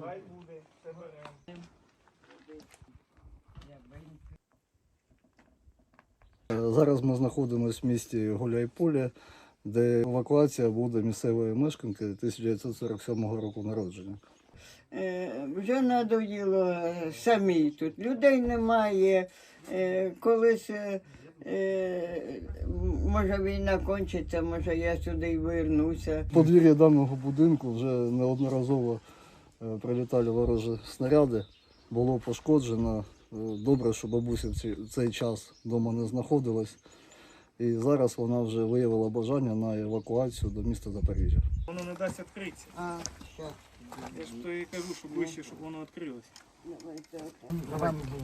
Хай буде. Е, Зараз ми знаходимося в місті Гуляйполе, де евакуація буде місцевої мешканки 1947 року народження. Е, Вже надоїло самі тут. Людей немає. Е, Колись е, може війна кончиться, може я сюди й вернуся. Подвір'я даного будинку вже неодноразово прилітали ворожі снаряди, було пошкоджено. Е, Добре, що бабуся в цей час вдома не знаходилась. І зараз вона вже виявила бажання на евакуацію до міста Запоріжжя. Воно не дасть відкритися. А, щас. Я ж то і кажу, що ближче, щоб воно відкрилося.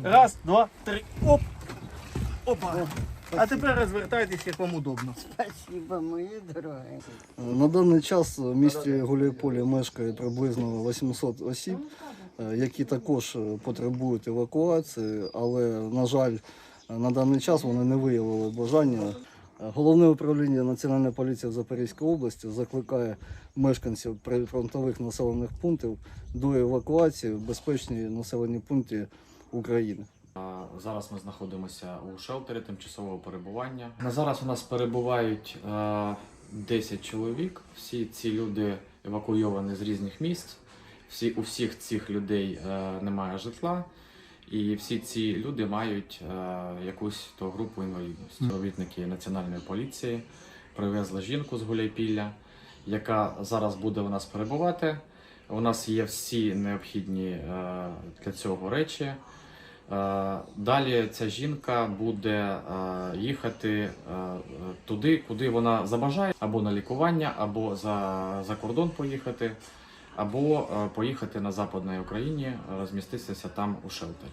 Раз, два, три, оп! Опа! А тепер розвертайтесь, як вам удобно. Спасибо, мої дорогі. На даний час в місті Гуляйполі мешкає приблизно 800 осіб, е, які також потребують евакуації, але, на жаль, на даний час вони не виявили бажання. Головне управління Національної поліції в Запорізькій області закликає мешканців прифронтових населених пунктів до евакуації в безпечні населені пункти України. Зараз ми знаходимося у шелтері тимчасового перебування. На зараз у нас перебувають е, 10 чоловік. Всі ці люди евакуйовані з різних місць. Всі, у всіх цих людей е, немає житла, і всі ці люди мають е, якусь то групу інвалідності. Робітники національної поліції привезли жінку з Гуляйпілля, яка зараз буде у нас перебувати. У нас є всі необхідні е, для цього речі. Е, далі ця жінка буде е, їхати е, туди, куди вона забажає, або на лікування, або за за кордон поїхати, або поїхати на Западній Україні, розміститися там у шелтері.